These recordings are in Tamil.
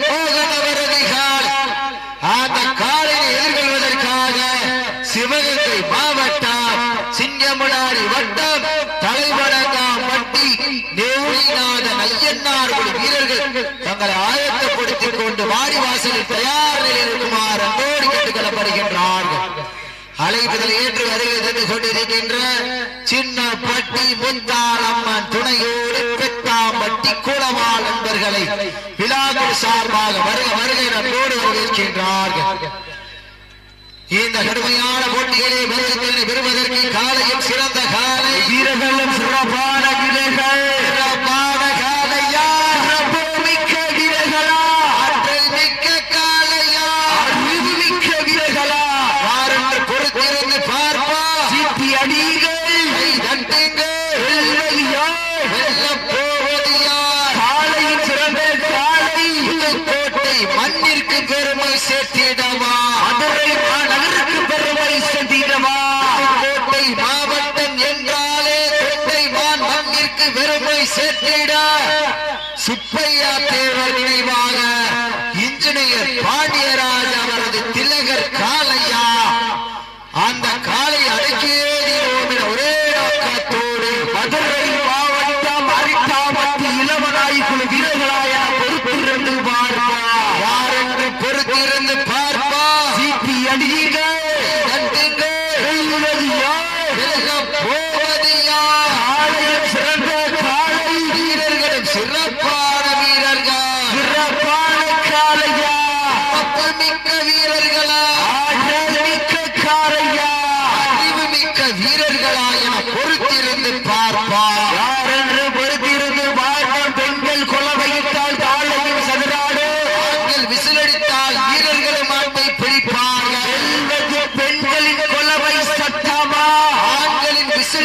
மோகனவரதி கால் அந்த காலை கொண்டு வாரி வாசலில் தயார் நிலையில் இருக்குமாறு அங்கோடு கேட்டுக் கொள்ளப்படுகின்றார்கள் அழைப்புதல் ஏற்று சின்ன பட்டி முந்தாளம்மன் துணையோடு பெற்ற பட்டி கூடவா நண்பர்களை விழாக்கள் சார்பாக வருக வருகை நம்மோடு வரவேற்கின்றார்கள். இந்த கடுமையான போட்டிகளை வருகத்தினை பெறுவதற்கு காலையும் சிறந்த காலை. வீரர்களும் சிறப்பான வீரர்கள். செத்திட சுப்பையா தேவர் நினைவாக இன்ஜினியர் பாண்டியராஜ் அவரது திலகர் காலையா அந்த காலை அடக்கியே தீர்வோம் ஒரே நோக்கத்தோடு மதுரை மாவட்டம் அரிட்டாமத்து இளவனாய் குழு வீரர்களாய பொறுத்திருந்து பார்ப்பா. யாரென்று பொறுத்திருந்து பார்ப்பா? சீட்டி அடியுங்கள் போக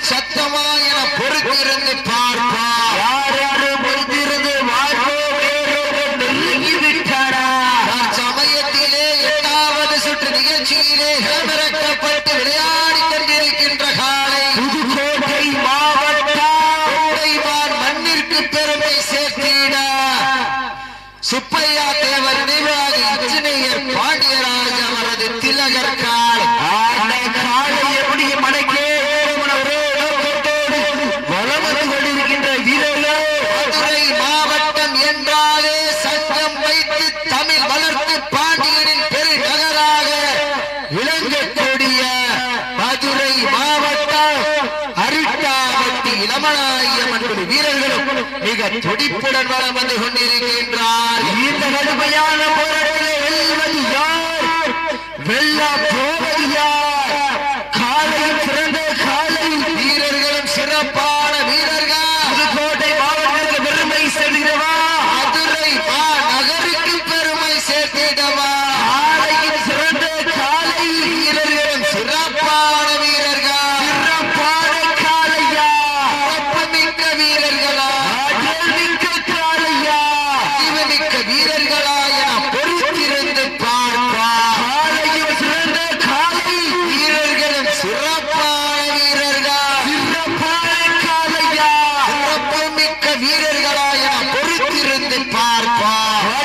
சத்தமா என பொறுத்திருந்து பார். துடிப்புடன் வளம் வந்து கொண்டிருக்கின்றார். இந்த கடுமையான போது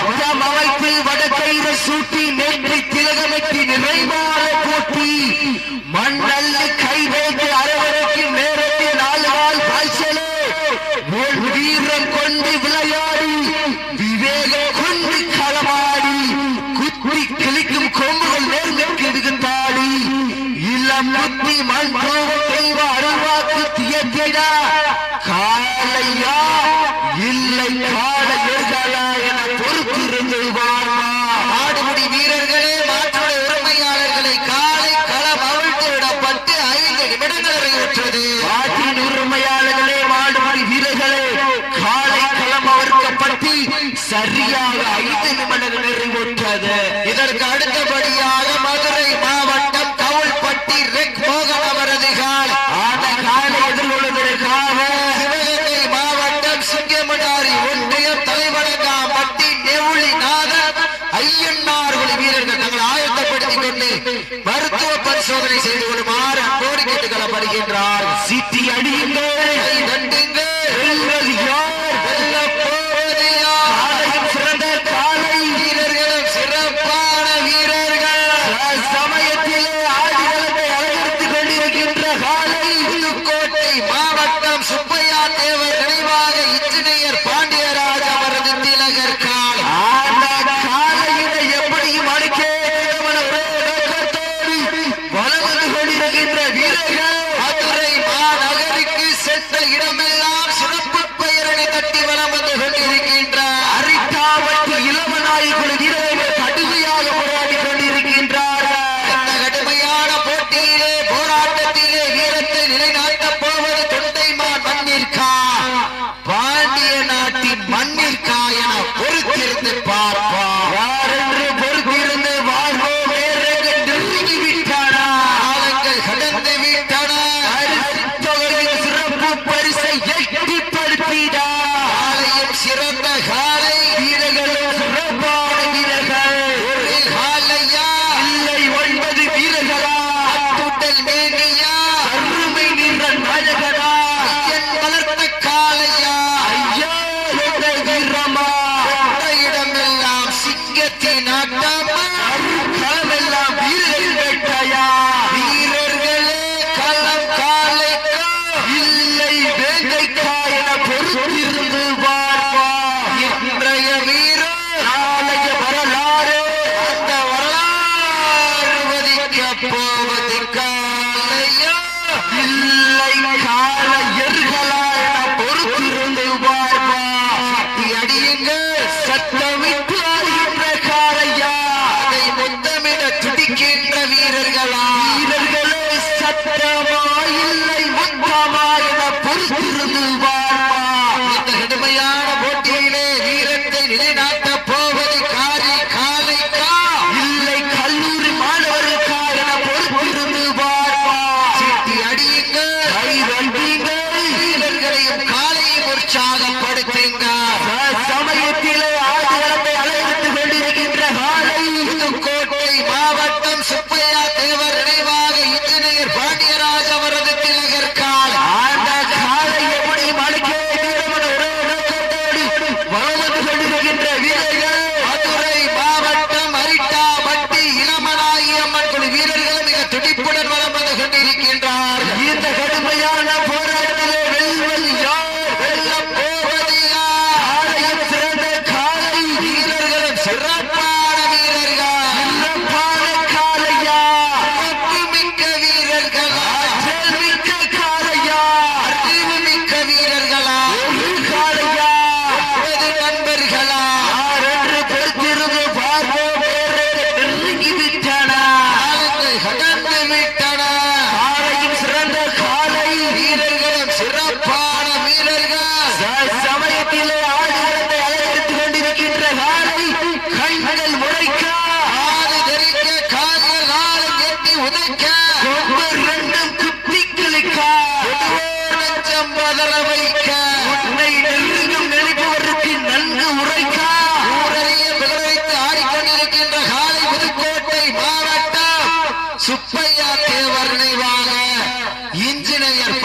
பச்சமலத்து வடக்கைத சூட்டி நேற்று திலகமைக்கு நிறைவாக கூட்டி மன்ன சரியாக ஐந்து நிமிடம் நிறைவுற்றது. இதற்கு அடுத்தபடியாக மதுரை மாவட்டம் கவுல்பட்டி ரெக் மோகன் அவரது கால். வீரர்கள் தங்களை ஆயத்தப்படுத்திக் கொண்டு மருத்துவ பரிசோதனை செய்து கொள்ளுமாறு கோரிக்கை களப்படுகின்றார் Tiger! சிறந்த শরীর சுப்பையா தேவர் நினைவாக இன்ஜினியர்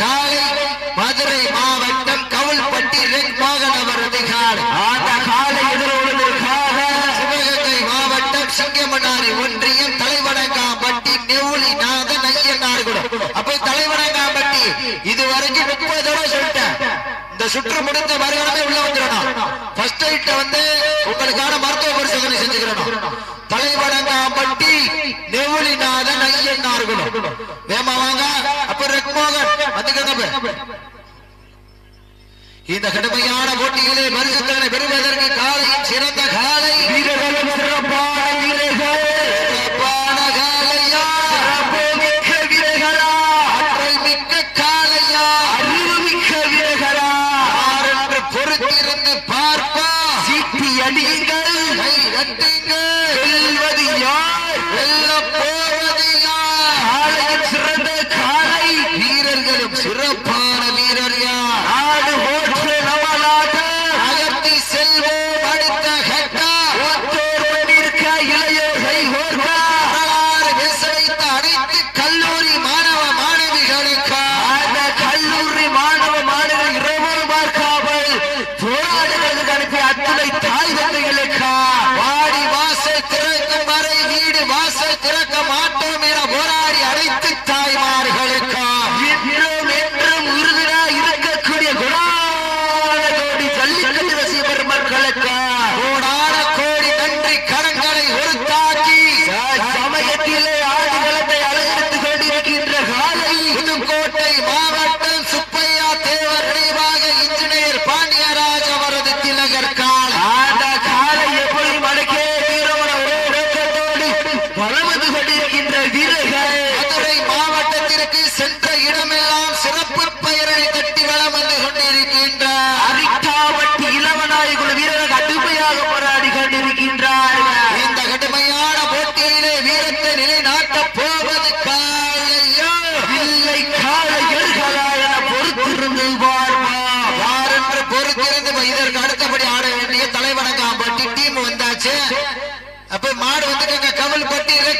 காலை மதுரை மாவட்டம் கவுல்பட்டி ரெக்மாகன் அவரது காலை அந்த காலை எதிரோடு சிவகங்கை மாவட்டம் சிங்கமனாரி ஒன்றியம் தலைவடங்காம்பட்டி நெவுளி நாதன் ஐயனார் அப்ப தலைவடங்காம்பட்டி இதுவரைக்கும் முப்பது தடவை இந்த சுற்று முடிஞ்ச மறுகணமே உள்ள வந்துடணும். ஃபர்ஸ்ட் ஐட்ட வந்து உங்களுக்கான மருத்துவ பரிசோதனை செஞ்சுக்கிறோம் தலைவடங்காம்பட்டி நெவுளிநாதன் ஐயன்னார்களும் வேமா வாங்க அப்ப ரெக்மோகன் வந்துக்கங்க இந்த கடுமையான போட்டியிலே மருத்துவனை பெறுவதற்கு காலையின் சிறந்த காலை. வீரர்களும் சிறப்பான அடியுங்கள் செல்வது யார் போவது யார் ஆலயம் சிறந்த காலை வீரர்களும் சிறப்பான வீரர் யார் ஆடு போற்ற நவலாக அகத்தி செல்வோம் அடுத்த ஹெட்டா ஒத்தோர் மணிற்க இளையோரை ஓர்வா விசைத்த அனைத்து கல்லூரி மாணவ மாணவிகளுக்கு அந்த கல்லூரி மாணவ மாணவர்கள் இரவு பார்க்காமல் போராடுவதற்கு அனுப்பிய அத்துணை தாய்கள்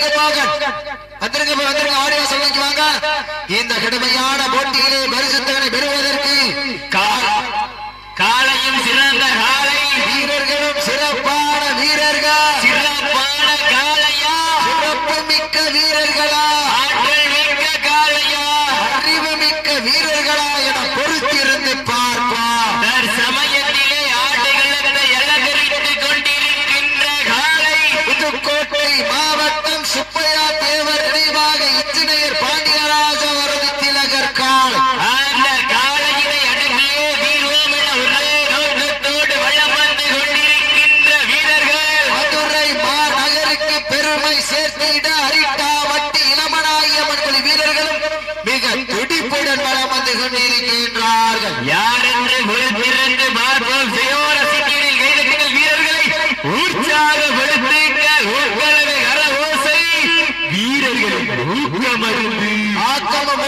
வந்திருக்க போக வந்திருக்க வந்திருக்க ஆடியோ சொல்லிக்குவாங்க இந்த கடுமையான போட்டியிலே பரிசுத்தனை பெறுவது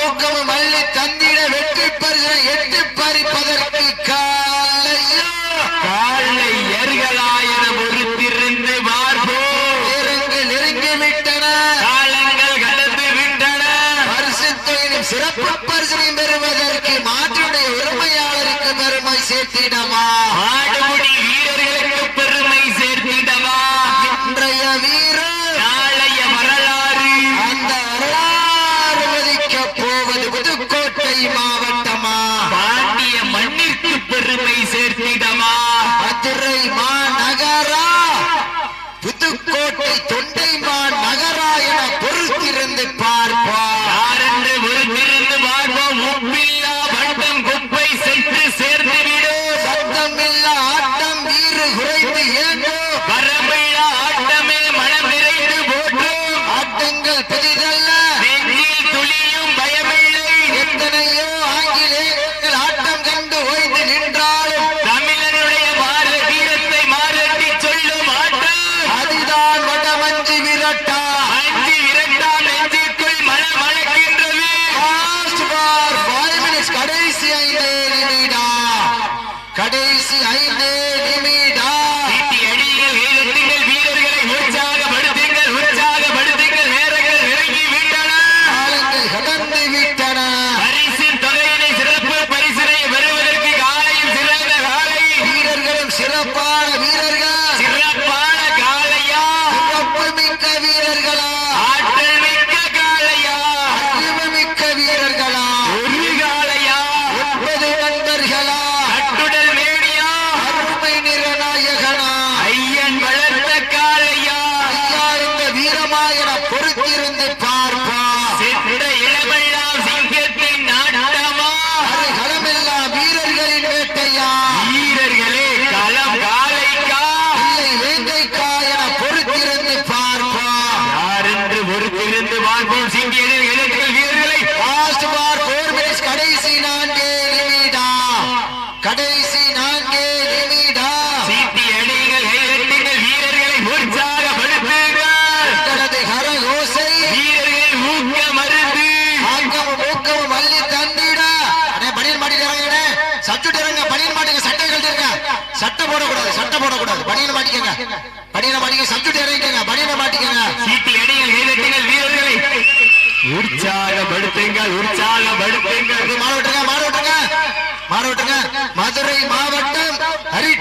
தூக்கம் மல்லித்த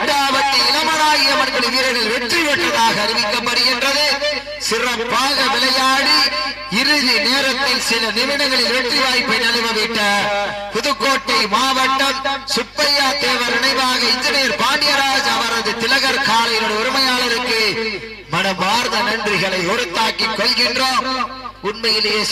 அரிட்டாவட்டி இளமராகிய மண்படி வீரர்கள் வெற்றி பெற்றதாக அறிவிக்கப்படுகின்றது. சிறப்பாக விளையாடி இறுதி நேரத்தில் சில நிமிடங்களில் வெற்றி வாய்ப்பை நழுவவிட்ட புதுக்கோட்டை மாவட்டம் சுப்பையா தேவர் நினைவாக இன்ஜினியர் பாண்டியராஜ் அவரது திலகர் காலையினுடைய உரிமையாளருக்கு மனமார்ந்த நன்றிகளை உறுத்தாக்கிக் கொள்கின்றோம். உண்மையிலேயே